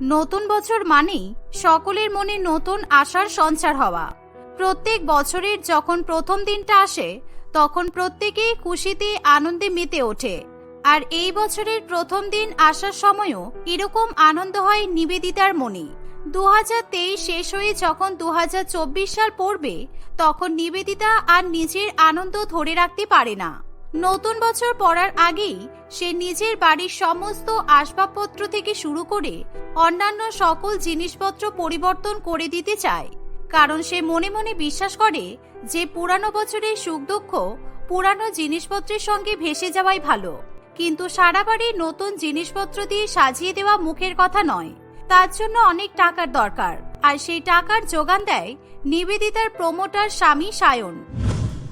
নতুন বছর মানেই সকলের মনে নতুন আশার সঞ্চার হওয়া। প্রত্যেক বছরের যখন প্রথম দিনটা আসে, তখন প্রত্যেকেই খুশিতে আনন্দে মেতে ওঠে। আর এই বছরের প্রথম দিন আসার সময়ও এরকম আনন্দ হয় নিবেদিতার মনে। দু হাজার তেইশ শেষ হয়ে যখন দু হাজার চব্বিশ সাল পড়বে, তখন নিবেদিতা আর নিজের আনন্দ ধরে রাখতে পারে না। নতুন বছর পড়ার আগেই সে নিজের বাড়ির সমস্ত আসবাবপত্র থেকে শুরু করে অন্যান্য সকল জিনিসপত্র পরিবর্তন করে দিতে চায়। কারণ সে মনে মনে বিশ্বাস করে যে পুরানো বছরের সুখ দুঃখ পুরানো জিনিসপত্রের সঙ্গে ভেসে যাওয়াই ভালো। কিন্তু সারা বাড়ি নতুন জিনিসপত্র দিয়ে সাজিয়ে দেওয়া মুখের কথা নয়। তার জন্য অনেক টাকার দরকার। আর সেই টাকার যোগান দেয় নিবেদিতার প্রমোটার স্বামী সায়ন।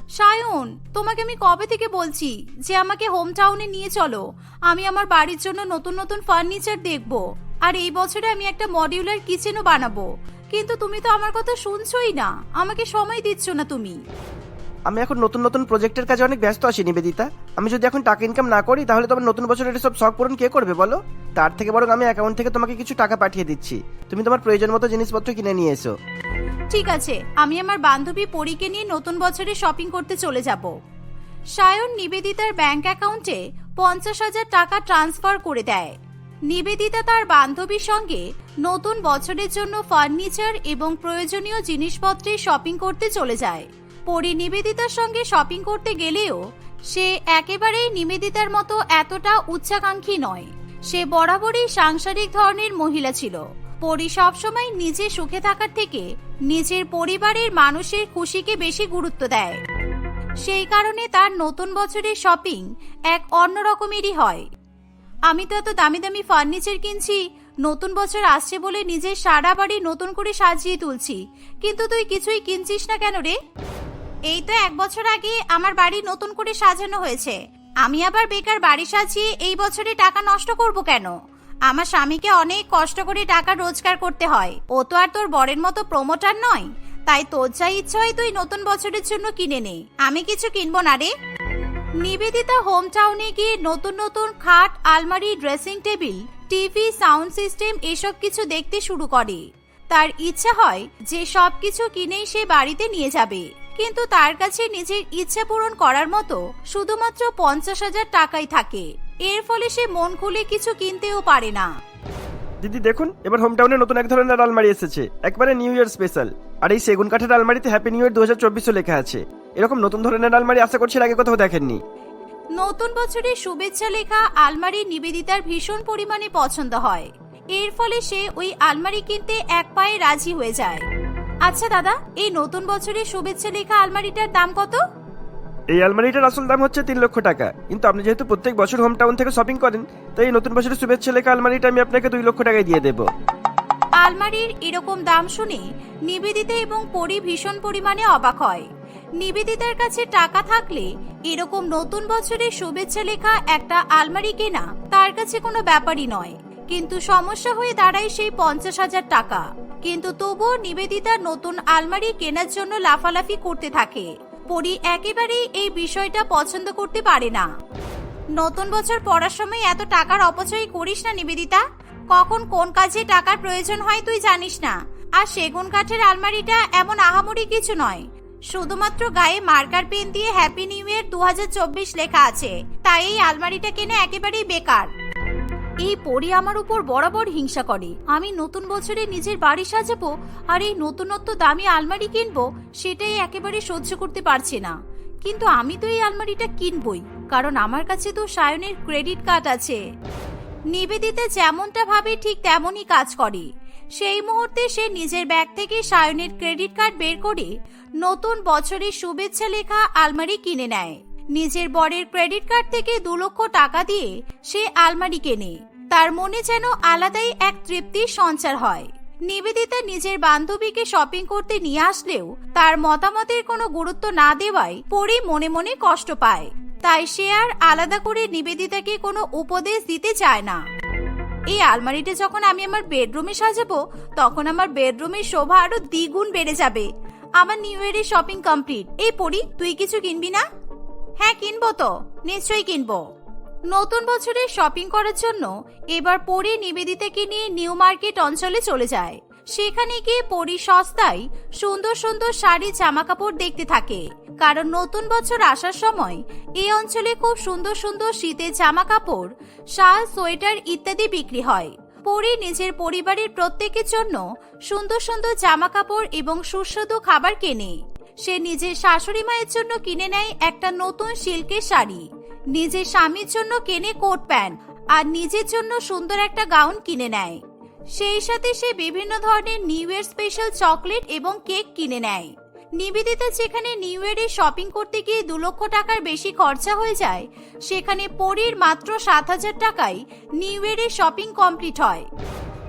সায়ন, তোমাকে আমি কবে থেকে বলছি যে আমাকে হোম টাউনে নিয়ে চলো? আমি আমার বাড়ির জন্য নতুন নতুন ফার্নিচার দেখব। আর এই বছরে আমি একটা মডিউলার কিচেনও বানাবো। কিন্তু তুমি তো আমার কথা শুনছোই না। আমাকে সময় দিচ্ছ না তুমি। আমি এখন নতুন নতুন প্রজেক্টের কাজে অনেক ব্যস্ত আছি, নিবেদিতা। আমি যদি এখন টাকা ইনকাম না করি, তাহলে তোমার নতুন বছরের সব শখ পূরণ কে করবে বলো? তার থেকে বরং আমি অ্যাকাউন্ট থেকে তোমাকে কিছু টাকা পাঠিয়ে দিচ্ছি। তুমি তোমার প্রয়োজন মতো জিনিসপত্র কিনে নিয়ে এসো। ঠিক আছে, আমি আমার বান্ধবী পরীকে নিয়ে নতুন বছরে শপিং করতে চলে যাব। সায়ন নিবেদিতার ব্যাংক অ্যাকাউন্টে পঞ্চাশ হাজার টাকা ট্রান্সফার করে দেয়। নিবেদিতা তার বান্ধবীর সঙ্গে নতুন বছরের জন্য ফার্নিচার এবং প্রয়োজনীয় জিনিসপত্রে শপিং করতে চলে যায়। পরি নিবেদিতার সঙ্গে শপিং করতে গেলেও সে একেবারেই নিবেদিতার মতো এতটা উচ্চাকাঙ্ক্ষী নয়। সে বরাবরই সাংসারিক ধরনের মহিলা ছিল। পরি সবসময় নিজে সুখে থাকার থেকে নিজের পরিবারের মানুষের খুশিকে বেশি গুরুত্ব দেয়। সেই কারণে তার নতুন বছরের শপিং এক অন্যরকমেরই হয়। আমি তো এত দামি দামি ফার্নিচার কিনছি, নতুন বছর আসছে বলে নিজের সারা বাড়ি নতুন করে সাজিয়ে তুলছি, কিন্তু তুই কিছুই কিনছিস না কেন রে? এই তো এক বছর আগে আমার বাড়ি নতুন করে সাজানো হয়েছে। আমি আবার বেকার বাড়ি সাজিয়ে এই বছরে টাকা নষ্ট করব কেন? আমার স্বামীকে অনেক কষ্ট করে টাকা রোজগার করতে হয়। ও তো আর তোর বরের মতো প্রমোটার নয়। তাই তোর যা ইচ্ছা হয় তুই নতুন বছরের জন্য কিনে নে। আমি কিছু কিনবো না রে। নিবেদিতা হোম টাউনে গিয়ে নতুন নতুন খাট, আলমারি dressing table TV sound system এসব কিছু দেখতে শুরু করে। তার ইচ্ছা হয় যে সব কিছু কিনেই সে বাড়িতে নিয়ে যাবে। কিন্তু তার কাছে নিজের ইচ্ছা পূরণ করার মতো শুধুমাত্র পঞ্চাশ হাজার টাকাই থাকে। এর ফলে সে মন খুলে কিছু কিনতেও পারে না। দিদি দেখুন এবার হোম টাউনে নতুন এক ধরনের আলমারি এসেছে। একবারে নিউ ইয়ার স্পেশাল আর এই সেগুন কাঠের আলমারিতে হ্যাপি নিউ ইয়ার দু হাজার চব্বিশও লেখা আছে। এরকম নতুন ধরনের আলমারি আশা করছি এর আগে কোথাও দেখেননি। নতুন বছরের শুভেচ্ছা লেখা আলমারি নিবেদিতার ভীষণ পরিমাণে পছন্দ হয়। এর ফলে সে ওই আলমারি কিনতে এক পায়ে রাজি হয়ে যায়। আচ্ছা দাদা এই নতুন বছরের শুভেচ্ছা লেখা আলমারিটার দাম কত? এই আলমারিটার আসল দাম হচ্ছে তিন লক্ষ টাকা। কিন্তু আপনি যেহেতু প্রত্যেক বছর হোম টাউন থেকে শপিং করেন তাই এই নতুন বছরের শুভেচ্ছা লেখা আলমারিটা আমি আপনাকে দুই লক্ষ টাকায় দিয়ে দেবো। আলমারির এরকম দাম শুনে নিবেদিতা এবং পরি ভীষণ পরিমাণে অবাক হয়। নিবেদিতার কাছে টাকা থাকলে এরকম নতুন বছরের শুভেচ্ছা লেখা একটা আলমারি কেনা তার কাছে কোনো ব্যাপারই নয়। কিন্তু সমস্যা হয়ে দাঁড়ায় সেই পঞ্চাশ হাজার টাকা। কিন্তু তবুও নিবেদিতা নতুন আলমারি কেনার জন্য লাফালাফি করতে থাকে। পরি একেবারেই এই বিষয়টা পছন্দ করতে পারে না। নতুন বছর পড়ার সময় এত টাকার অপচয় করিস না নিবেদিতা। কখন কোন কাজে টাকার প্রয়োজন হয় তুই জানিস না। আর সেগুন কাঠের আলমারিটা এমন আহামরি কিছু নয়। শুধুমাত্র গায়ে মার্কার পেন দিয়ে হ্যাপি নিউ ইয়ার দু হাজার চব্বিশ লেখা আছে। তাই এই আলমারিটা কিনে একেবারেই বেকার। এই পরি আমার উপর বরাবর হিংসা করে। আমি নতুন বছরে নিজের বাড়ি সাজাবো আর এই নতুনত্ব দামি আলমারি কিনবো, সেটাই একেবারে সহ্য করতে পারছে না। কিন্তু আমি তো এই আলমারিটা কিনবই, কারণ আমার কাছে তো সায়নের ক্রেডিট কার্ড আছে। নিবেদিতা যেমনটা ভাবে ঠিক তেমনই কাজ করে। সেই মুহূর্তে সে নিজের ব্যাগ থেকে সায়নের ক্রেডিট কার্ড বের করে নতুন বছরের শুভেচ্ছা লেখা আলমারি কিনে নেয়। নিজের বরের ক্রেডিট কার্ড থেকে দু লক্ষ টাকা দিয়ে সে আলমারি কেনে। তার মনে যেন আলাদাই এক তৃপ্তির সঞ্চার হয়। নিবেদিতা নিজের বান্ধবীকে শপিং করতে নিয়ে আসলেও তার মতামতের কোনো গুরুত্ব না দেওয়ায় পরি মনে মনে কষ্ট পায়। তাই সে আর আলাদা করে নিবেদিতাকে কোনো উপদেশ দিতে চায় না। এই আলমারিটা যখন আমি আমার বেডরুমে সাজাবো, তখন আমার বেডরুমের শোভা আরও দ্বিগুণ বেড়ে যাবে। আমার নিউ ইয়ারের শপিং কমপ্লিট এই পড়ি তুই কিছু কিনবি না? হ্যাঁ কিনবো তো। নিশ্চয়ই কিনবো। নতুন বছরে শপিং করার জন্য এবার পরি নিবেদিতাকে নিয়ে নিউ মার্কেট অঞ্চলে চলে যায়। সেখানে গিয়ে পরি সস্তায় সুন্দর সুন্দর শাড়ি জামা কাপড় দেখতে থাকে। কারণ নতুন বছর আসার সময় এই অঞ্চলে খুব সুন্দর সুন্দর শীতের জামা কাপড় শাল, সোয়েটার ইত্যাদি বিক্রি হয়। পরি নিজের পরিবারের প্রত্যেকের জন্য সুন্দর সুন্দর জামা কাপড় এবং সুস্বাদু খাবার কেনে। সে নিজের শাশুড়ি মায়ের জন্য কিনে নেয় একটা নতুন সিল্কের শাড়ি। নিজের স্বামীর জন্য কেনে কোট প্যান্ট আর নিজের জন্য সুন্দর একটা গাউন কিনে নেয়। সেই সাথে সে বিভিন্ন ধরনের নিউ ইয়ার স্পেশাল চকলেট এবং কেক কিনে নেয়। নিবেদিতা যেখানে নিউ ইয়ারে শপিং করতে গিয়ে দু লক্ষ টাকার বেশি খরচা হয়ে যায়, সেখানে পরীর মাত্র সাত হাজার টাকায় নিউ ইয়ারে শপিং কমপ্লিট হয়।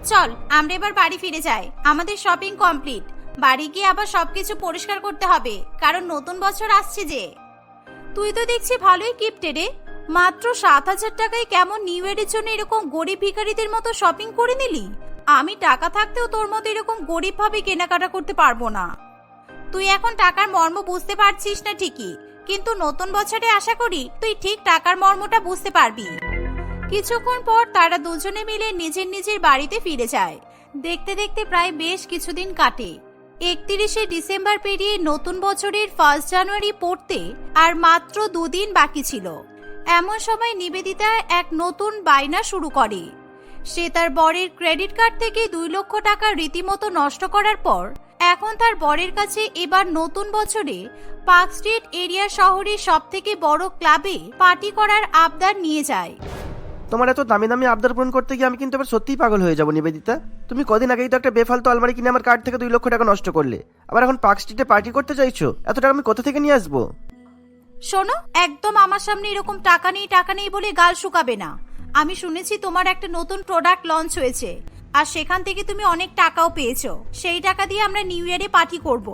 চল, আমরা এবার বাড়ি ফিরে যাই। আমাদের শপিং কমপ্লিট। বাড়ি গিয়ে আবার সবকিছু পরিষ্কার করতে হবে। কারণ নতুন বছর আসছে যে। তুই তো দেখছি ভালোই কিপটে রে মাত্র সাত হাজার টাকায় কেমন নিউ ইয়ারের জন্য এরকম গরিব ভিখারিদের মতো শপিং করে নিলি? আমি টাকা থাকতেও তোর মতো এরকম গরিব ভাবে কেনাকাটা করতে পারব না। তুই এখন টাকার মর্ম বুঝতে পারছিস না ঠিকই। কিন্তু নতুন বছরে আশা করি তুই ঠিক টাকার মর্মটা বুঝতে পারবি। কিছুক্ষণ পর তারা দুজনে মিলে নিজের নিজের বাড়িতে ফিরে যায়। দেখতে দেখতে প্রায় বেশ কিছুদিন কাটে। একত্রিশে ডিসেম্বর পেরিয়ে নতুন বছরের ফার্স্ট জানুয়ারি পড়তে আর মাত্র দুদিন বাকি ছিল। এমন সময় নিবেদিতা এক নতুন বায়না শুরু করে। সে তার বরের ক্রেডিট কার্ড থেকে দুই লক্ষ টাকা রীতিমতো নষ্ট করার পর এখন তার বরের কাছে এবার নতুন বছরে পার্ক স্ট্রিট এরিয়া শহরের সব থেকে বড় ক্লাবে পার্টি করার আবদার নিয়ে যায়। তোমার এত দামি দামি আবদার পূরণ করতে গিয়ে আমি কিন্তু এবার সত্যিই পাগল হয়ে যাব, নিবেদিতা। তুমি কদিন আগেই তো একটা বেফালতু আলমারি কিনে আমার কার্ড থেকে দুই লক্ষ টাকা নষ্ট করলে। আবার এখন পার্ক স্ট্রিটে পার্টি করতে চাইছো? এত টাকা আমি কোথা থেকে নিয়ে আসব? শোনো, একদম আমার সামনে এরকম টাকা নেই টাকা নেই বলে গাল শুকাবে না। আমি শুনেছি তোমার একটা নতুন প্রোডাক্ট লঞ্চ হয়েছে, আর সেখান থেকে তুমি অনেক টাকাও পেয়েছ। সেই টাকা দিয়ে আমরা নিউ ইয়ারে পার্টি করব।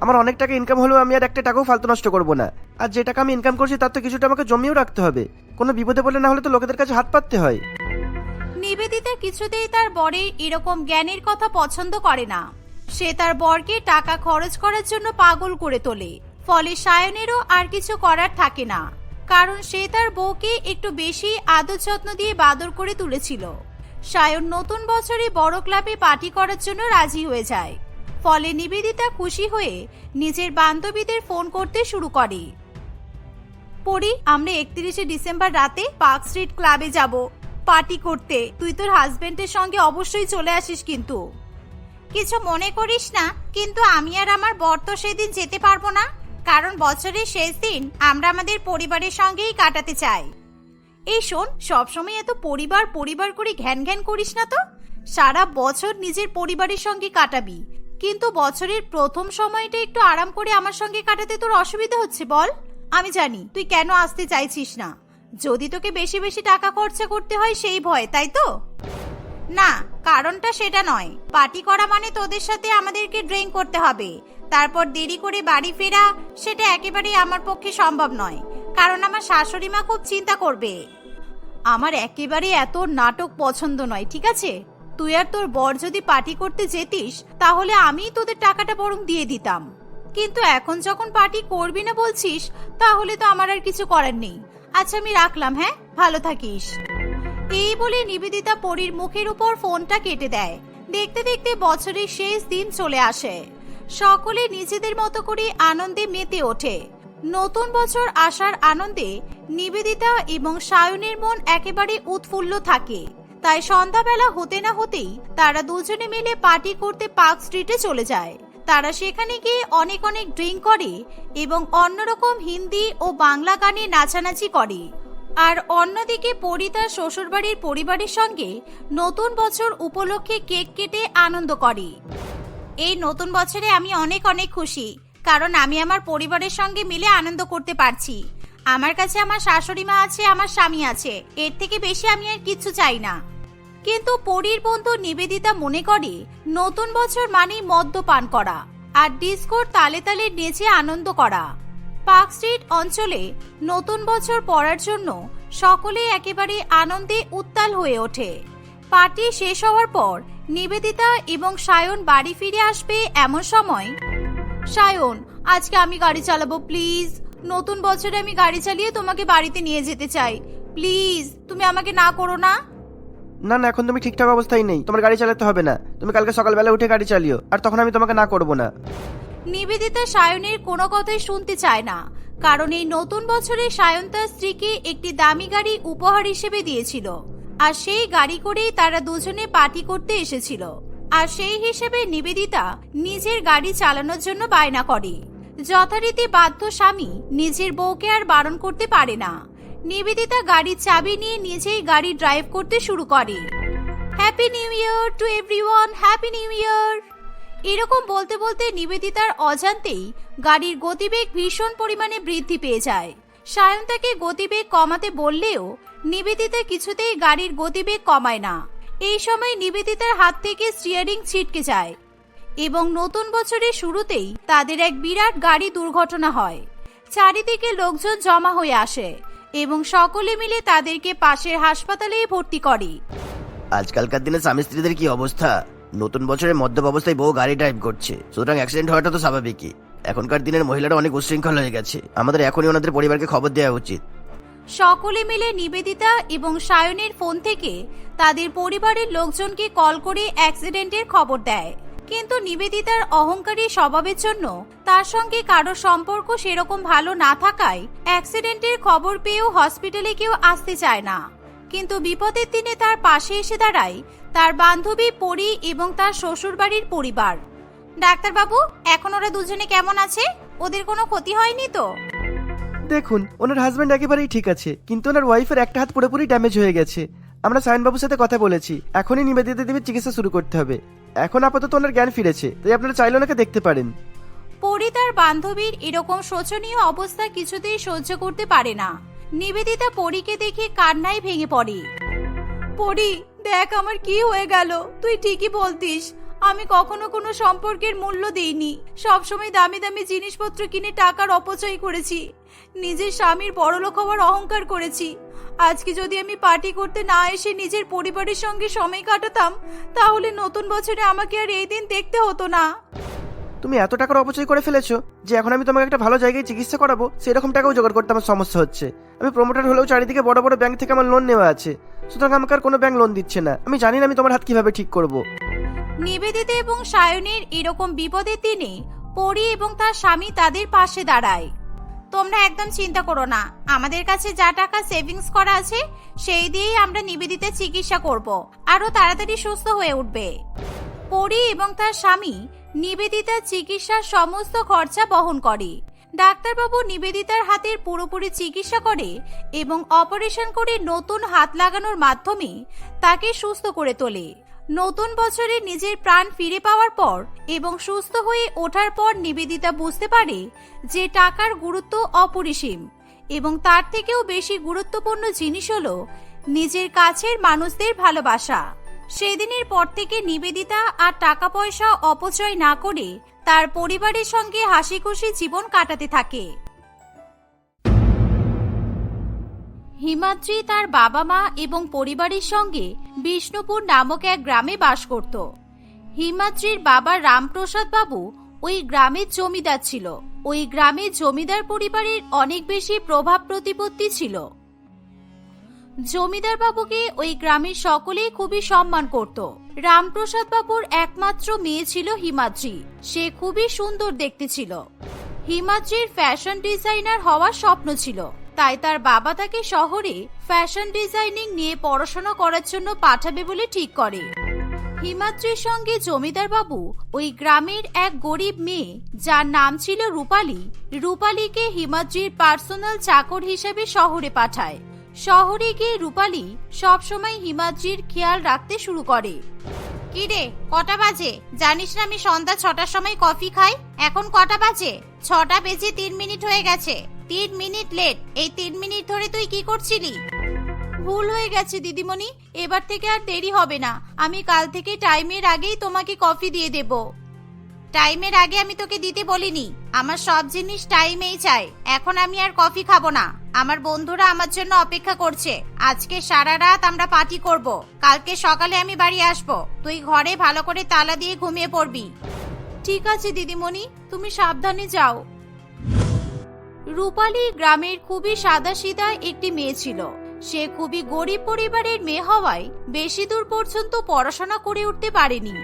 আমার অনেক টাকা ইনকাম হলেও আমি আর একটা টাকাও ফালতু নষ্ট করব না। আর যে টাকা আমি ইনকাম করছি, তার তো কিছুটা আমাকে জমিয়েও রাখতে হবে। কোনো বিপদে পড়লে না হলে তো লোকেদের কাছে হাত পাততে হয়। নিবেদিতা কিছুতেই তার বরের এরকম জ্ঞানের কথা পছন্দ করে না। সে তার বরকে টাকা খরচ করার জন্য পাগল করে তোলে। ফলে সায়নেরও আর কিছু করার থাকে না। কারণ সে তার বউকে একটু বেশি আদর যত্ন দিয়ে বাদর করে তুলেছিল। সায়ন নতুন বছরে বড় ক্লাবে পার্টি করার জন্য রাজি হয়ে যায়। ফলে নিবেদিতা খুশি হয়ে নিজের বান্ধবীদের ফোন করতে শুরু করে। পরি, আমরা একত্রিশে ডিসেম্বর রাতে পার্ক স্ট্রিট ক্লাবে যাব, পার্টি করতে। তুই তোর হাজবেন্ডের সঙ্গে অবশ্যই চলে আসিস কিন্তু। কিছু মনে করিস না, কিন্তু আমি আর আমার বর তো সেদিন যেতে পারব না, কারণ বছরের শেষ দিন আমরা আমাদের পরিবারের সঙ্গেই কাটাতে চাই। এই শোন, সবসময় এত পরিবার পরিবার করে ঘ্যান ঘ্যান করিস না তো? সারা বছর নিজের পরিবারের সঙ্গে কাটাবি। কিন্তু বছরের প্রথম সময়টা একটু আরাম করে আমার সঙ্গে কাটাতে তোর অসুবিধা হচ্ছে, বল। আমি জানি, তুই কেন আসতে চাইছিস না। যদি তোকে বেশি বেশি টাকা খরচা করতে হয় সেই ভয়, তাই তো? না, কারণটা সেটা নয়। পার্টি করা মানে তোদের সাথে আমাদেরকে ড্রিঙ্ক করতে হবে। তারপর দেরি করে বাড়ি ফেরা, সেটা একেবারেই আমার পক্ষে সম্ভব নয়। কারণ আমার শাশুড়ি মা খুব চিন্তা করবে। আমার একেবারে এত নাটক পছন্দ নয়, ঠিক আছে? তুই আর তোর বর যদি পার্টি করতে যেতিস, তাহলে আমিই তোদের টাকাটা বরং দিয়ে দিতাম। কিন্তু এখন যখন পার্টি করবি না বলছিস, তাহলে তো আমার আর কিছু করার নেই। আচ্ছা আমি রাখলাম হ্যাঁ? ভালো থাকিস। এই বলে নিবেদিতা পরীর মুখের উপর ফোনটা কেটে দেয়। দেখতে দেখতে বছরের শেষ দিন চলে আসে। সকলে নিজেদের মতো করে আনন্দে মেতে ওঠে। নতুন বছর আসার আনন্দে নিবেদিতা এবং সায়নের মন একেবারে উৎফুল্ল থাকে। তাই সন্ধ্যাবেলা হতে না হতেই তারা দুজনে মিলে পার্টি করতে পার্ক স্ট্রিটে চলে যায়। তারা সেখানে গিয়ে অনেক অনেক ড্রিঙ্ক করে এবং অন্যরকম হিন্দি ও বাংলা গানে নাচানাচি করে। আর অন্যদিকে পরি তার শ্বশুরবাড়ির পরিবারের সঙ্গে নতুন বছর উপলক্ষে কেক কেটে আনন্দ করে। এই নতুন বছরে আমি অনেক অনেক খুশি, কারণ আমি আমার পরিবারের সঙ্গে মিলে আনন্দ করতে পারছি। আমার কাছে আমার শাশুড়ি মা আছে, আমার স্বামী আছে। এর থেকে বেশি আমি আর কিচ্ছু চাই না। কিন্তু পরীর বন্ধু নিবেদিতা মনে করে, নতুন বছর মানেই মদ্যপান করা আর ডিস্কোর তালে তালে নেচে আনন্দ করা। পার্ক স্ট্রিট অঞ্চলে নতুন বছর পড়ার জন্য সকলেই একেবারে আনন্দে উত্তাল হয়ে ওঠে। পার্টি শেষ হওয়ার পর নিবেদিতা এবং সায়ন বাড়ি ফিরে আসবে এমন সময়। সায়ন, আজকে আমি গাড়ি চালাবো, প্লিজ। নতুন বছরে আমি গাড়ি চালিয়ে তোমাকে বাড়িতে নিয়ে যেতে চাই। প্লিজ তুমি আমাকে না করো না। না না এখন তুমি ঠিকঠাক অবস্থায় নেই। তোমার গাড়ি চালাতে হবে না। তুমি কালকে সকালবেলা উঠে গাড়ি চালিও আর তখন আমি তোমাকে না করব না। নিবেদিতা সায়নের কোনো কথাই শুনতে চায় না কারণ এই নতুন বছরে সায়ন তার স্ত্রীকে একটি দামি গাড়ি উপহার হিসেবে দিয়েছিল আর সেই গাড়ি করেই তারা দুজনে পার্টি করতে এসেছিল। আর সেই হিসেবে নিবেদিতা নিজের গাড়ি চালানোর জন্য বায়না করে। যথারীতি বাধ্য স্বামী নিজের বউকে আর বারণ করতে পারে না। নিবেদিতা গাড়ির চাবি নিয়ে নিজেই গাড়ি ড্রাইভ করতে শুরু করে। Happy new year to everyone happy new year এরকম বলতে বলতে নিবেদিতার অজান্তেই গাড়ির গতিবেগ ভীষণ পরিমাণে বৃদ্ধি পেয়ে যায়। সায়ন তাকে গতিবেগ কমাতে বললেও নিবেদিতা কিছুতেই গাড়ির গতিবেগ কমায় না। এই সময় নিবেদিতার হাত থেকে স্টিয়ারিং ছিটকে যায়। এবং নতুন বছরের শুরুতেই তাদের এক বিরাট গাড়ি দুর্ঘটনা হয়। চারিদিকে লোকজন জমা হয়ে আসে এবং সকলে মিলে তাদেরকে পাশের হাসপাতালেই ভর্তি করে। আজকালকার দিনে স্বামী স্ত্রীদের কি অবস্থা? নতুন বছরে মদ্যপ অবস্থায় বউ গাড়ি ড্রাইভ করছে। সুতরাং অ্যাক্সিডেন্ট হওয়াটা তো স্বাভাবিকই। এখনকার দিনের মহিলারা অনেক উশৃঙ্খল হয়ে গেছে। আমাদের এখনই ওনাদের পরিবারকে খবর দেওয়া উচিত। সকলে মিলে নিবেদিতা এবং সায়নের ফোন থেকে তাদের পরিবারের লোকজনকে কল করে অ্যাক্সিডেন্টের খবর দেয়। কিন্তু নিবেদিতার অহংকারী স্বভাবের জন্য তার সঙ্গে কারও সম্পর্ক সেরকম ভালো না থাকায় অ্যাক্সিডেন্টের খবর পেয়েও হসপিটালে কেউ আসতে চায় না। কিন্তু বিপদের দিনে তার পাশে এসে দাঁড়ায় তার বান্ধবী পরি এবং তার শ্বশুরবাড়ির পরিবার। ডাক্তারবাবু, এখন ওরা দুজনে কেমন আছে? ওদের কোনো ক্ষতি হয়নি তো? দেখুন, ওনার হাজব্যান্ড একেবারেই ঠিক আছে, কিন্তু ওনার ওয়াইফের একটা হাত পুরোপুরি ড্যামেজ হয়ে গেছে। আমরা সায়নবাবুর সাথে কথা বলেছি, এখনই নিবেদিতা দেবীর চিকিৎসা শুরু করতে হবে। এখন আপাতত ওনার জ্ঞান ফিরেছে, তাই আপনারা চাইলে ওনাকে দেখতে পারেন। পরি তার বান্ধবীর এরকম শোচনীয় অবস্থা কিছুতেই সহ্য করতে পারে না। নিবেদিতা পরীকে দেখে কান্নায় ভেঙে পড়ে। পরি, দেখ আমার কি হয়ে গেল, তুই ঠিকই বলতিস। আমি কখনো কোনো সম্পর্কের মূল্য দেইনি। সবসময় দামি দামি জিনিসপত্র কিনে টাকার অপচয় করেছি। নিজের স্বামীর বড়লোক হওয়ার অহংকার করেছি। আজকে যদি আমি পার্টি করতে না এসে নিজের পরিবারের সঙ্গে সময় কাটাতাম তাহলে নতুন বছরে আমাকে আর এই দিন দেখতে হতো না। তুমি এত টাকার অপচয় করে ফেলেছো যে এখন আমি তোমাকে একটা ভালো জায়গায় চিকিৎসা করাবো সেরকম টাকাও জোগাড় করতে আমার সমস্যা হচ্ছে। আমি প্রমোটার হলেও চারিদিকে বড় বড় ব্যাংক থেকে আমার লোন নেওয়া আছে। সুতরাং আমাকে আর কোনো ব্যাংক লোন দিচ্ছে না। আমি জানি না আমি তোমার হাত কীভাবে ঠিক করব। নিবেদিতা এবং সায়নের এরকম বিপদের দিনে পরি এবং তার স্বামী তাদের পাশে দাঁড়ায়। তোমরা একদম চিন্তা করো না। আমাদের কাছে যা টাকা সেভিংস করা আছে, সেই দিয়েই আমরা নিবেদিতার চিকিৎসা করব। আরও তাড়াতাড়ি সুস্থ হয়ে উঠবে। পরি এবং তার স্বামী নিবেদিতার চিকিৎসার সমস্ত খরচা বহন করে। ডাক্তারবাবু নিবেদিতার হাতের পুরোপুরি চিকিৎসা করে এবং অপারেশন করে নতুন হাত লাগানোর মাধ্যমে তাকে সুস্থ করে তোলে। নতুন বছরে নিজের প্রাণ ফিরে পাওয়ার পর এবং সুস্থ হয়ে ওঠার পর নিবেদিতা বুঝতে পারে যে টাকার গুরুত্ব অপরিসীম এবং তার থেকেও বেশি গুরুত্বপূর্ণ জিনিস হলো নিজের কাছের মানুষদের ভালোবাসা। সেদিনের পর থেকে নিবেদিতা আর টাকা পয়সা অপচয় না করে তার পরিবারের সঙ্গে হাসি খুশি জীবন কাটাতে থাকে। হিমাদ্রি তার বাবা মা এবং পরিবারের সঙ্গে বিষ্ণুপুর নামক এক গ্রামে বাস করত। হিমাদ্রির বাবা রামপ্রসাদ বাবু ওই গ্রামের জমিদার ছিল। ওই গ্রামের জমিদার পরিবারের অনেক বেশি প্রভাব প্রতিপত্তি ছিল। জমিদার বাবুকে ওই গ্রামের সকলেই খুবই সম্মান করত। রামপ্রসাদ বাবুর একমাত্র মেয়ে ছিল হিমাদ্রি। সে খুবই সুন্দর দেখতে ছিল। হিমাদ্রির ফ্যাশন ডিজাইনার হওয়ার স্বপ্ন ছিল। তাই তার বাবা তাকে শহরে ফ্যাশন ডিজাইনিং নিয়ে পড়াশোনা করার জন্য পাঠাবে বলে ঠিক করে। হিমাদ্রির সঙ্গে জমিদার বাবু ওই গ্রামের এক গরিব মেয়ে, যার নাম ছিল রূপালী, রূপালীকে হিমাদ্রির পার্সোনাল চাকর হিসেবে শহরে পাঠায়। শহরে গিয়ে রূপালী সবসময় হিমাদ্রির খেয়াল রাখতে শুরু করে। কি রে কটা বাজে? জানিস না আমি সন্ধ্যা ছটার সময় কফি খাই? এখন কটা বাজে? ছটা বেজে তিন মিনিট হয়ে গেছে। তিন মিনিট লেট এই তিন মিনিট ধরে তুই কি করছিলি? ভুল হয়ে গেছে, দিদিমণি। এবার থেকে আর দেরি হবে না। আমি কাল থেকে টাইমের আগেই তোমাকে কফি দিয়ে দেব। টাইমের আগে আমি তোকে দিতে বলিনি। আমার সব জিনিস টাইমেই চাই। এখন আমি আর কফি খাব না। আমার বন্ধুরা আমার জন্য অপেক্ষা করছে। আজকে সারা রাত আমরা পার্টি করব। কালকে সকালে আমি বাড়ি আসব। তুই ঘরে ভালো করে তালা দিয়ে ঘুমিয়ে পড়বি। ঠিক আছে, দিদিমণি। তুমি সাবধানে যাও। রূপালী গ্রামের খুবই সাদাসিধা একটি মেয়ে ছিল। সে খুবই গরিব পরিবারের মেয়ে হওয়ায় বেশি দূর পর্যন্ত পড়াশোনা করে উঠতে পারেনি।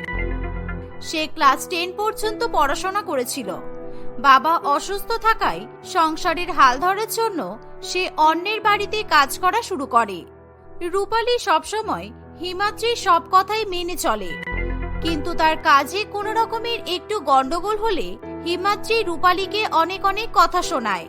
সে ক্লাস টেন পর্যন্ত পড়াশোনা করেছিল। বাবা অসুস্থ থাকায় সংসারের হাল ধরার জন্য সে অন্যের বাড়িতে কাজ করা শুরু করে। রূপালী সবসময় হিমাদ্রির সব কথাই মেনে চলে। কিন্তু তার কাজে কোনো রকমের একটু গন্ডগোল হলে হিমাদ্রি রূপালীকে অনেক অনেক কথা শোনায়।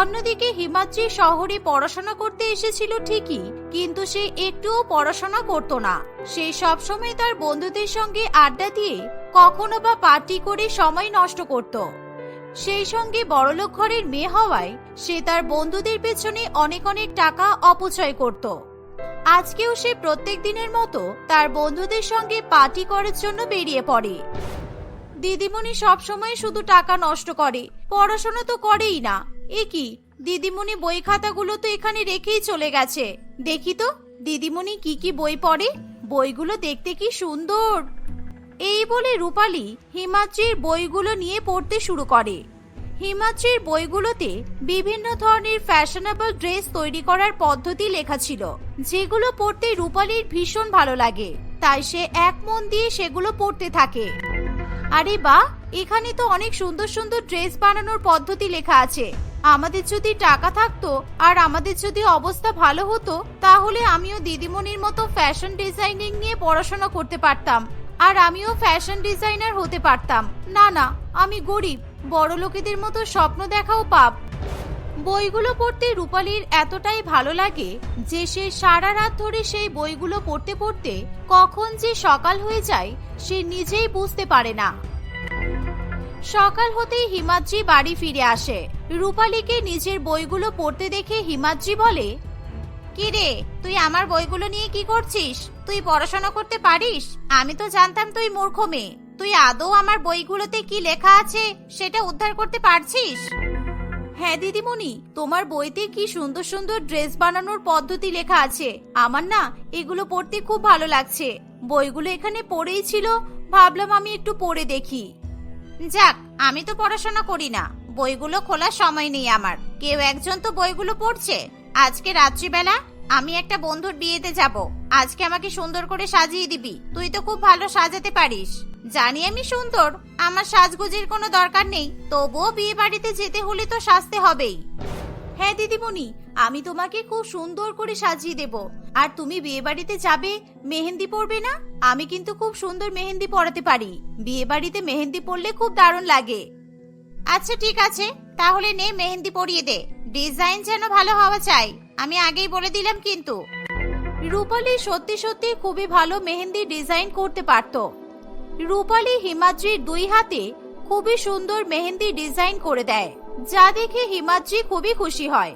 অন্যদিকে হিমাদ্রি শহরে পড়াশোনা করতে এসেছিল ঠিকই, কিন্তু সে একটুও পড়াশোনা করত না। সে সবসময় তার বন্ধুদের সঙ্গে আড্ডা দিয়ে কখনো বা পার্টি করে সময় নষ্ট করত। সেই সঙ্গে বড়লোক ঘরের মেয়ে হওয়ায় সে তার বন্ধুদের পেছনে অনেক অনেক টাকা অপচয় করত। আজকেও সে প্রত্যেক দিনের মতো তার বন্ধুদের সঙ্গে পার্টি করার জন্য বেরিয়ে পড়ে। দিদিমণি সবসময় শুধু টাকা নষ্ট করে, পড়াশোনা তো করেই না। এ কি, দিদিমণি বই খাতাগুলো তো এখানে রেখেই চলে গেছে। দেখি তো, দিদিমণি কি কি বই পড়ে? বইগুলো দেখতে কি সুন্দর? এই বলে রূপালী হিমাদ্রির বইগুলো নিয়ে পড়তে শুরু করে। হিমাদ্রির বইগুলোতে বিভিন্ন ধরনের ফ্যাশনেবল ড্রেস তৈরি করার পদ্ধতি লেখা ছিল, যেগুলো পড়তে রূপালীর ভীষণ ভালো লাগে, তাই সে এক মন দিয়ে সেগুলো পড়তে থাকে। আরে বা, এখানে তো অনেক সুন্দর সুন্দর ড্রেস বানানোর পদ্ধতি লেখা আছে। আমাদের যদি টাকা থাকতো আর আমাদের যদি অবস্থা ভালো হতো, তাহলে আমিও দিদিমণির মতো ফ্যাশন ডিজাইনিং নিয়ে পড়াশোনা করতে পারতাম, আর আমিও ফ্যাশন ডিজাইনার হতে পারতাম। না না, আমি গরিব। বড় লোকেদের মতো স্বপ্ন দেখাও পাপ। বইগুলো পড়তে রূপালীর এতটাই ভালো লাগে যে সে সারা রাত ধরে সেই বইগুলো পড়তে পড়তে কখন যে সকাল হয়ে যায় সে নিজেই বুঝতে পারে না। সকাল হতেই হিমাদ্রি বাড়ি ফিরে আসে। রূপালীকে নিজের বইগুলো পড়তে দেখে হিমাদ্রি বলে, কি রে, তুই আমার বইগুলো নিয়ে কি করছিস? তুই পড়াশোনা করতে পারিস? আমি তো জানতাম তুই মূর্খ মেয়ে। তুই আদৌ আমার বইগুলোতে কি লেখা আছে সেটা উদ্ধার করতে পারছিস? হ্যাঁ দিদিমণি তোমার বইতে কি সুন্দর সুন্দর ড্রেস বানানোর পদ্ধতি লেখা আছে। আমার না এগুলো পড়তে খুব ভালো লাগছে। বইগুলো এখানে পড়েই ছিল ভাবলাম আমি একটু পড়ে দেখি। যাক আমি তো পড়াশোনা করি না। বইগুলো খোলার সময় নেই আমার। কেউ একজন তো বইগুলো পড়ছে। আজকে রাত্রিবেলা আমি একটা বন্ধুর বিয়েতে যাব। আজকে আমাকে সুন্দর করে সাজিয়ে দিবি। তুই তো খুব ভালো সাজাতে পারিস। জানি আমি সুন্দর, আমার সাজগোজের কোনো দরকার নেই। তবুও বিয়ে বাড়িতে যেতে হলে তো সাজতে হবেই। হ্যাঁ দিদিমণি, আমি তোমাকে খুব সুন্দর করে সাজিয়ে দেব। আর তুমি বিয়ে বাড়িতে যাবে, মেহেন্দি পরবে না? আমি কিন্তু খুব সুন্দর মেহেন্দি পরাতে পারি। বিয়ে বাড়িতে মেহেন্দি পরলে খুব দারুণ লাগে। আচ্ছা ঠিক আছে। তাহলে নে, মেহেন্দি পরিয়ে দে। ডিজাইন যেন ভালো হওয়া চাই। আমি আগেই বলে দিলাম কিন্তু। রূপালী সত্যি সত্যি খুবই ভালো মেহেন্দি ডিজাইন করতে পারত। রূপালী হিমাদ্রির দুই হাতে খুবই সুন্দর মেহেন্দি ডিজাইন করে দেয়, যা দেখে হিমাদ্রি খুবই খুশি হয়।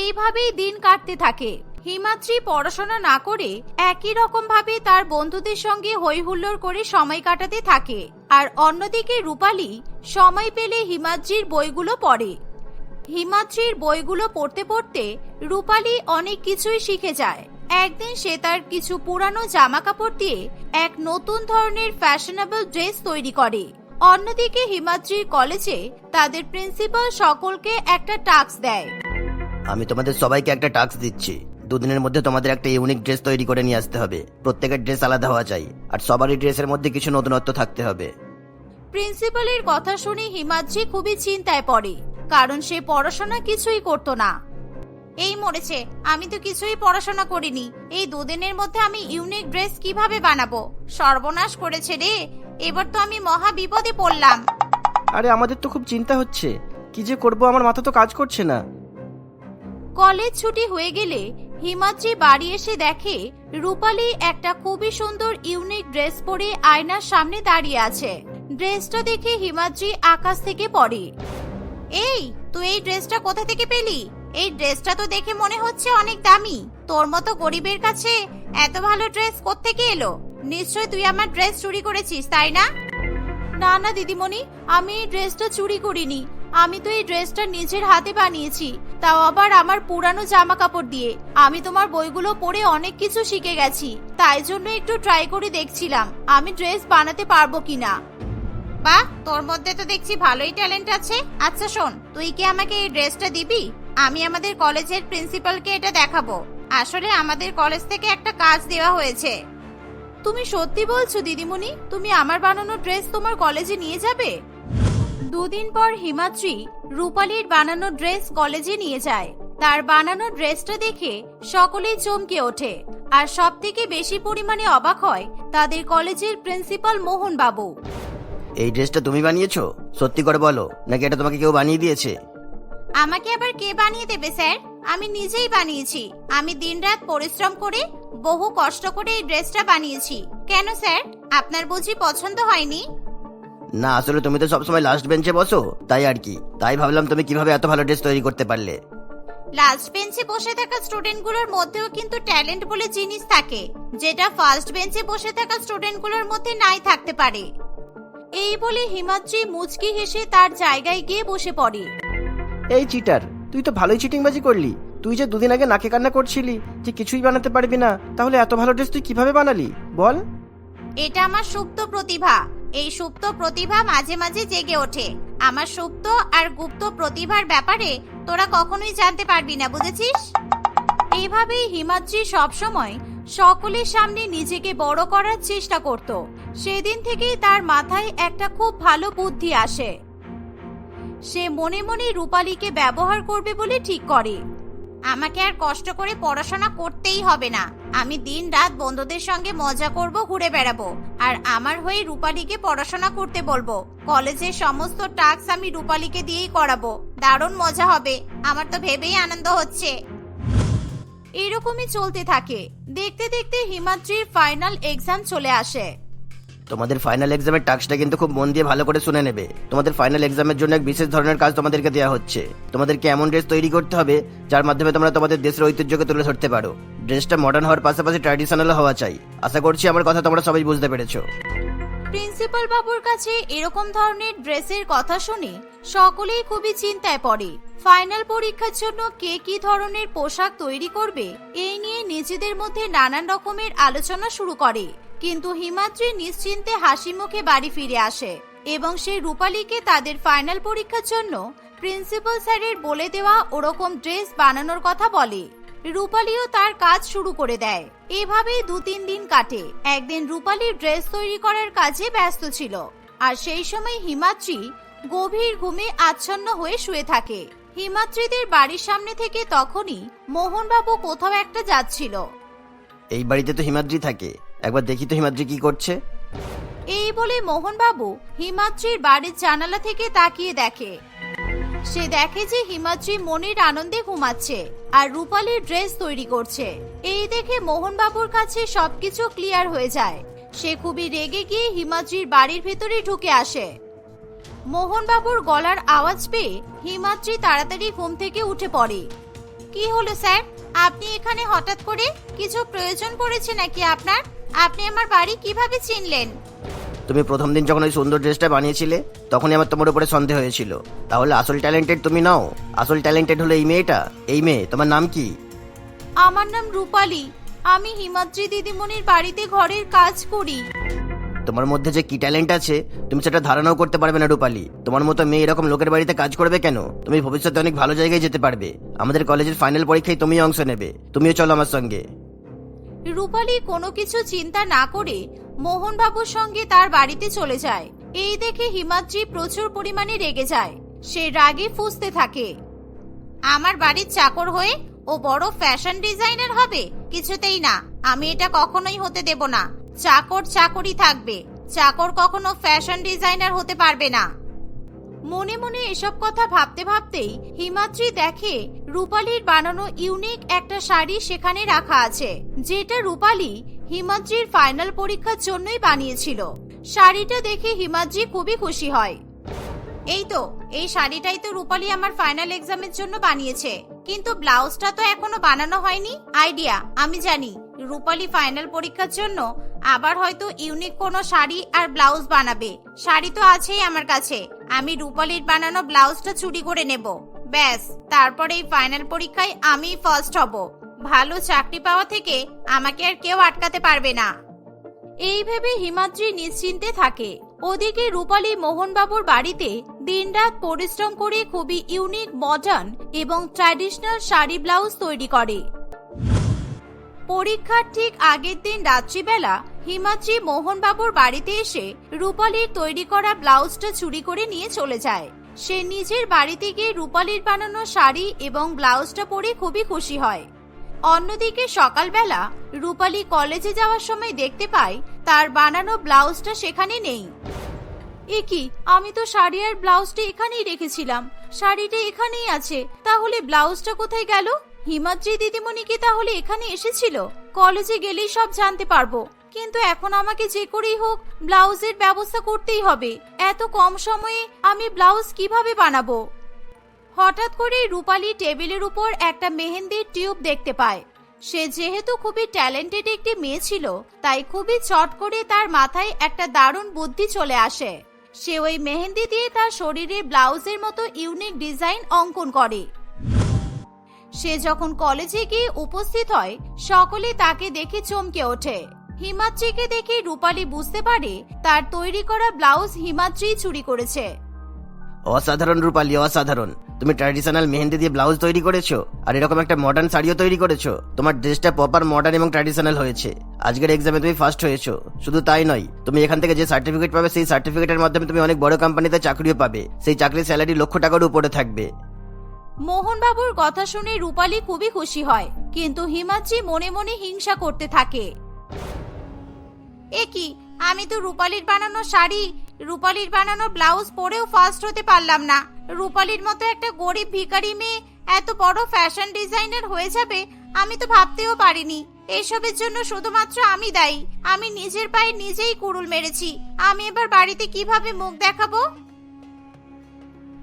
এইভাবেই দিন কাটতে থাকে। হিমাদ্রি পড়াশোনা না করে একই রকম ভাবে তার বন্ধুদের সঙ্গে হই হুল্লোড় করে সময় কাটাতে থাকে। আর অন্যদিকে রূপালী সময় পেলে হিমাদ্রির বইগুলো পড়ে। হিমাদ্রির বইগুলো পড়তে পড়তে রূপালী অনেক কিছুই শিখে যায়। একদিন সে তার কিছু পুরানো জামা কাপড় দিয়ে এক নতুন ধরনের ফ্যাশনেবল ড্রেস তৈরি করে। অন্যদিকে হিমাদ্রির কলেজে তাদের প্রিন্সিপাল সকলকে একটা টাস্ক দেয়। আমি তোমাদের সবাইকে একটা টাস্ক দিচ্ছি। দুদিনের মধ্যে তোমাদের একটা ইউনিক ড্রেস তৈরি করে নিয়ে আসতে হবে। প্রত্যেকের ড্রেস আলাদা হওয়া চাই আর সবারই ড্রেসের মধ্যে কিছু নতুনত্ব থাকতে হবে। প্রিন্সিপালের কথা শুনে হিমাদ্রি খুবই চিন্তায় পড়ে। কারণ সে পড়াশোনা কিছুই করতো না। এই মরেছে আমি তো কিছুই পড়াশোনা করিনি। এই দুদিনের মধ্যে আমি ইউনিক ড্রেস কীভাবে বানাবো? সর্বনাশ করেছে রে। এবার তো আমি মহা বিপদে পড়লাম। আরে আমাদের তো খুব চিন্তা হচ্ছে। কি যে করব আমার মাথা তো কাজ করছে না। কলেজ ছুটি হয়ে গেলে হিমাদ্রি বাড়ি এসে দেখে রূপালী একটা খুবই সুন্দর ইউনিক ড্রেস পরে আয়নার সামনে দাঁড়িয়ে আছে। ড্রেসটা দেখে হিমাদ্রি আকাশ থেকে পড়ে। এই, তুই এই ড্রেসটা কোথা থেকে পেলি? এই ড্রেসটা তো দেখে মনে হচ্ছে অনেক দামি। তোর মতো গরিবের কাছে এত ভালো ড্রেস কোত্থেকে এলো? নিশ্চয় তুই আমার ড্রেস চুরি করেছিস, তাই না? না না, দিদিমণি, আমি এই ড্রেসটা চুরি করিনি। আমি তো এই ড্রেসটা নিজের হাতে বানিয়েছি। তাও আবার আমার পুরানো জামা কাপড় দিয়ে। আমি তোমার বইগুলো পড়ে অনেক কিছু শিখে গেছি। তাই জন্য একটু ট্রাই করে দেখছিলাম, আমি ড্রেস বানাতে পারব কিনা। বাহ তোর মধ্যে তো দেখছি ভালোই ট্যালেন্ট আছে। আচ্ছা শোন, তুই কি আমাকে এই ড্রেসটা দিবি? আমি আমাদের কলেজের প্রিন্সিপালকে এটা দেখাবো। আসলে আমাদের কলেজ থেকে একটা কাজ দেওয়া হয়েছে। তুমি সত্যি বলছো, দিদিমণি? তুমি আমার বানানো ড্রেস তোমার কলেজে নিয়ে যাবে? দুদিন পর হিমাদ্রি রূপালীর বানানো ড্রেস কলেজে নিয়ে যায়। তার বানানো ড্রেসটা দেখে সকলেই চমকে ওঠে। আর সব থেকে বেশি পরিমাণে অবাক হয় তাদের কলেজের প্রিন্সিপাল মোহন বাবু এই ড্রেসটা তুমি বানিয়েছো? সত্যি করে বলো নাকি এটা তোমাকে কেউ বানিয়ে দিয়েছে? আমাকে আবার কে বানিয়ে দেবে স্যার? আমি নিজেই বানিয়েছি। আমি দিনরাত পরিশ্রম করে বহু কষ্ট করে এই ড্রেসটা বানিয়েছি। কেন স্যার? আপনার বুঝি পছন্দ হয়নি? না আসলে তুমি তো সবসময় লাস্ট বেঞ্চে বসো তাই আর কি। তাই ভাবলাম তুমি কীভাবে এত ভালো ড্রেস তৈরি করতে পারলে? লাস্ট বেঞ্চে বসে থাকা স্টুডেন্টগুলোর মধ্যেও কিন্তু ট্যালেন্ট বলে জিনিস থাকে যেটা ফার্স্ট বেঞ্চে বসে থাকা স্টুডেন্টগুলোর মধ্যে নাই থাকতে পারে। এই বলে হিমাদ্রি মুচকি হেসে তার জায়গায় গিয়ে বসে পড়ে। এই চিটার তুই তো ভালোই চিটিংবাজি করলি। তুই যে দুদিন আগে নাকে কান্না করছিলি যে কিছুই বানাতে পারবি না তাহলে এত ভালো ড্রেস তুই কীভাবে বানালি? বল। এটা আমার সুপ্ত প্রতিভা। এই সুপ্ত প্রতিভা মাঝে মাঝে জেগে ওঠে। আমার সুপ্ত আর গুপ্ত প্রতিভার ব্যাপারে তোরা কখনোই জানতে পারবি না বুঝেছিস? এইভাবেই হিমাদ্রি সবসময় সকলের সামনে নিজেকে বড় করার চেষ্টা করত। সেদিন থেকেই তার মাথায় একটা খুব ভালো বুদ্ধি আসে। সে মনে মনে রূপালীকে ব্যবহার করবে বলে ঠিক করে। আমাকে আর কষ্ট করে পড়াশোনা করতেই হবে না। আমি দিন রাত বন্ধুদের সঙ্গে মজা করব, ঘুরে বেড়াবো। আর আমার হয়ে রূপালীকে পড়াশোনা করতে বলব। কলেজের সমস্ত টাস্ক আমি রূপালীকে দিয়েই করাবো। দারুণ মজা হবে। আমার তো ভেবেই আনন্দ হচ্ছে। এরকমই চলতে থাকে। দেখতে দেখতে হিমাদ্রির ফাইনাল এক্সাম চলে আসে। তোমাদের ফাইনাল এক্সামের টাস্কটা কিন্তু খুব মন দিয়ে ভালো করে শুনে নেবে। তোমাদের ফাইনাল এক্সামের জন্য এক বিশেষ ধরনের কাজ তোমাদেরকে দেওয়া হচ্ছে। তোমাদেরকে এমন ড্রেস তৈরি করতে হবে যার মাধ্যমে তোমরা তোমাদের দেশের ঐতিহ্যকে তুলে ধরতে পারো। ড্রেসটা মডার্ন হওয়ার পাশাপাশি ট্র্যাডিশনাল হওয়া চাই। আশা করছি আমার কথা তোমরা সবাই বুঝতে পেরেছ। প্রিন্সিপাল বাবুর কাছে এরকম ধরনের ড্রেসের কথা শুনে সকলেই খুবই চিন্তায় পড়ে। ফাইনাল পরীক্ষার জন্য কে কি ধরনের পোশাক তৈরি করবে এই নিয়ে নিজেদের মধ্যে নানান রকমের আলোচনা শুরু করে। কিন্তু হিমাদ্রি নিশ্চিন্তে হাসি মুখে বাড়ি ফিরে আসে এবং সে রূপালীকে তাদের ফাইনাল পরীক্ষার জন্য প্রিন্সিপাল স্যারের বলে দেওয়া ওরকম ড্রেস বানানোর কথা বলে। রূপালীও তার কাজ শুরু করে দেয়। এভাবেই দু তিন দিন কাটে। একদিন রূপালী ড্রেস তৈরি করার কাজে ব্যস্ত ছিল। আর সেই সময় হিমাদ্রি গভীর ঘুমে আচ্ছন্ন হয়ে শুয়ে থাকে। হিমাদ্রিদের বাড়ির সামনে থেকে তখনই মোহনবাবু কোথাও একটা যাচ্ছিল। এই বাড়িতে তো হিমাদ্রি থাকে। একবার দেখি তো হিমাদ্রি কি করছে। এই বলে মোহনবাবু হিমাদ্রির বাড়ির জানালা থেকে তাকিয়ে দেখে। সে দেখে যে হিমাদ্রি মনের আনন্দে ঘুমাচ্ছে আর রূপালীর ড্রেস তৈরি করছে। এই দেখে মোহনবাবুর কাছে সবকিছু ক্লিয়ার হয়ে যায়। সে খুবই রেগে গিয়ে হিমাদ্রির বাড়ির ভেতরে ঢুকে আসে। মোহনবাবুর গলার আওয়াজ পেয়ে হিমাদ্রি তাড়াতাড়ি ঘুম থেকে উঠে পড়ে। কি হলো স্যার? আপনি এখানে হঠাৎ করে কিছু প্রয়োজন পড়েছে নাকি আপনার? আপনি আমার বাড়ি কীভাবে চিনলেন? তুমি প্রথম দিন যখন ওই সুন্দর ড্রেসটা বানিয়েছিলে তখনই আমার তোমার উপরে সন্দেহ হয়েছিল। তাহলে আসল ট্যালেন্টেড তুমি নাও। আসল ট্যালেন্টেড হলো এই মেয়েটা। এই মেয়ে তোমার নাম কি? আমার নাম রূপালী। আমি হিমাদ্রি দিদিমণির বাড়িতে ঘরের কাজ করি। তোমার মধ্যে যে কি ট্যালেন্ট আছে, তুমি সেটা ধারণাও করতে পারবে না রূপালি। তোমার মতো মেয়ে এরকম লোকের বাড়িতে কাজ করবে কেন? তুমি ভবিষ্যতে অনেক ভালো জায়গায় যেতে পারবে। আমাদের কলেজের ফাইনাল পরীক্ষায় তুমি অংশ নেবে। তুমিও চলো আমার সঙ্গে। রূপালী কোনো কিছু চিন্তা না করে মোহন মোহনবাবুর সঙ্গে তার বাড়িতে চলে যায়। এই দেখে হিমাদ্রি প্রচুর পরিমাণে রেগে যায়। সে রাগে ফুঁসতে থাকে। আমার বাড়ির চাকর হয়ে ও বড় ফ্যাশন ডিজাইনার হবে? কিছুতেই না। আমি এটা কখনোই হতে দেব না। চাকর চাকরই থাকবে। চাকর কখনো ফ্যাশন ডিজাইনার হতে পারবে না। মনে মনে এসব কথা ভাবতে ভাবতেই হিমাদ্রি দেখে রূপালীর বানানো ইউনিক একটা শাড়ি সেখানে রাখা আছে, যেটা রূপালী হিমাদ্রির ফাইনাল পরীক্ষার জন্যই বানিয়েছিল। শাড়িটা দেখে হিমাদ্রি খুবই খুশি হয়। এই তো, এই শাড়িটাই তো রূপালী আমার ফাইনাল এক্সামের জন্য বানিয়েছে, কিন্তু ব্লাউজটা তো এখনও বানানো হয়নি। আইডিয়া আমি জানি। রূপালী ফাইনাল পরীক্ষার জন্য আবার হয়তো ইউনিক কোনো শাড়ি আর ব্লাউজ বানাবে। শাড়ি তো আছেই আমার কাছে। আমি রূপালীর বানানো ব্লাউজটা চুরি করে নেব। ব্যাস, তারপরে এই ফাইনাল পরীক্ষায় আমি ফার্স্ট হব। ভালো চাকরি পাওয়া থেকে আমাকে আর কেউ আটকাতে পারবে না। এই ভেবে হিমাদ্রি নিশ্চিন্তে থাকে। ওদিকে রূপালী মোহনবাবুর বাড়িতে দিনরাত পরিশ্রম করে খুবই ইউনিক মডার্ন এবং ট্র্যাডিশনাল শাড়ি ব্লাউজ তৈরি করে। পরীক্ষার ঠিক আগের দিন রাত্রিবেলা হিমাদ্রি মোহনবাবুর বাড়িতে এসে রূপালীর তৈরি করা ব্লাউজটা চুরি করে নিয়ে চলে যায়। সে নিজের বাড়িতে গিয়ে রূপালীর বানানো শাড়ি এবং ব্লাউজটা পরে খুবই খুশি হয়। অন্যদিকে সকালবেলা রূপালী কলেজে যাওয়ার সময় দেখতে পায় তার বানানো ব্লাউজটা সেখানে নেই। এ কি, আমি তো শাড়ি আর ব্লাউজটা এখানেই রেখেছিলাম। শাড়িটা এখানেই আছে, তাহলে ব্লাউজটা কোথায় গেল? হিমাদ্রি দিদিমণি কি তাহলে এখানে এসেছিল? কলেজে গেলেই সব জানতে পারব। কিন্তু এখন আমাকে যে করেই হোক, ব্লাউজের ব্যবস্থা করতেই হবে। এত কম সময়ে আমি ব্লাউজ কীভাবে বানাবো? হঠাৎ করে রূপালী টেবিলের উপর একটা মেহেন্দির টিউব দেখতে পায়। সে যেহেতু খুবই ট্যালেন্টেড একটি মেয়ে ছিল, তাই খুবই চট করে তার মাথায় একটা দারুণ বুদ্ধি চলে আসে। সে ওই মেহেন্দি দিয়ে তার শরীরে ব্লাউজের মতো ইউনিক ডিজাইন অঙ্কন করে। সে যখন কলেজে গিয়ে উপস্থিত হয়, সকলে তাকে দেখে চমকে ওঠে। হিমাদ্রিকে দেখে রূপালী বুঝতে পারে, তার তৈরি করা ব্লাউজ হিমাদ্রি চুরি করেছে। অসাধারণ রূপালী, অসাধারণ। তুমি ট্র্যাডিশনাল মেহেন্দি দিয়ে ব্লাউজ তৈরি করেছ, আর এরকম একটা মডার্ন শাড়িও তৈরি করেছ। তোমার ড্রেসটা প্রপার মডার্ন এবং ট্র্যাডিশনাল হয়েছে। আজকের এক্সামে তুমি ফার্স্ট হয়েছো। শুধু তাই নয়, তুমি এখান থেকে যে সার্টিফিকেট পাবে, সেই সার্টিফিকেটের মাধ্যমে তুমি অনেক বড় কোম্পানিতে চাকরিও পাবে। সেই চাকরির স্যালারি লক্ষ টাকার উপরে থাকবে। মোহনবাবুর কথা শুনে রূপালী খুবই খুশি হয়, কিন্তু হিমাদ্রি মনে মনে হিংসা করতে থাকে। এ কি আমি তো রূপালীর বানানো শাড়ি, রূপালীর বানানো ব্লাউজ পরেও ফার্স্ট হতে পারলাম না। রূপালীর মতো একটা গরিব ভিখারি মেয়ে এত বড় ফ্যাশন ডিজাইনার হয়ে যাবে, আমি তো ভাবতেও পারিনি। এসবের জন্য শুধুমাত্র আমি দায়ী। আমি নিজের পায়ে নিজেই কুড়ুল মেরেছি। আমি এবার বাড়িতে কীভাবে মুখ দেখাবো?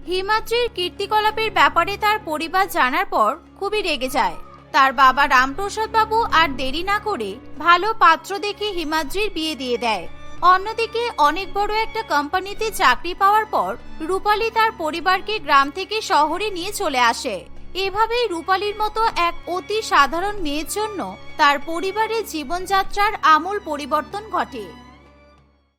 হিমাদ্রির কীর্তিকলাপের ব্যাপারে তার পরিবার জানার পর খুবই রেগে যায়। তার বাবা রামপ্রসাদ বাবু আর দেরি না করে ভালো পাত্র দেখে হিমাদ্রির বিয়ে দিয়ে দেয়। অন্যদিকে অনেক বড় একটা কোম্পানিতে চাকরি পাওয়ার পর রূপালী তার পরিবারকে গ্রাম থেকে শহরে নিয়ে চলে আসে। এভাবেই রূপালীর মতো এক অতি সাধারণ মেয়ের জন্য তার পরিবারের জীবনযাত্রার আমূল পরিবর্তন ঘটে।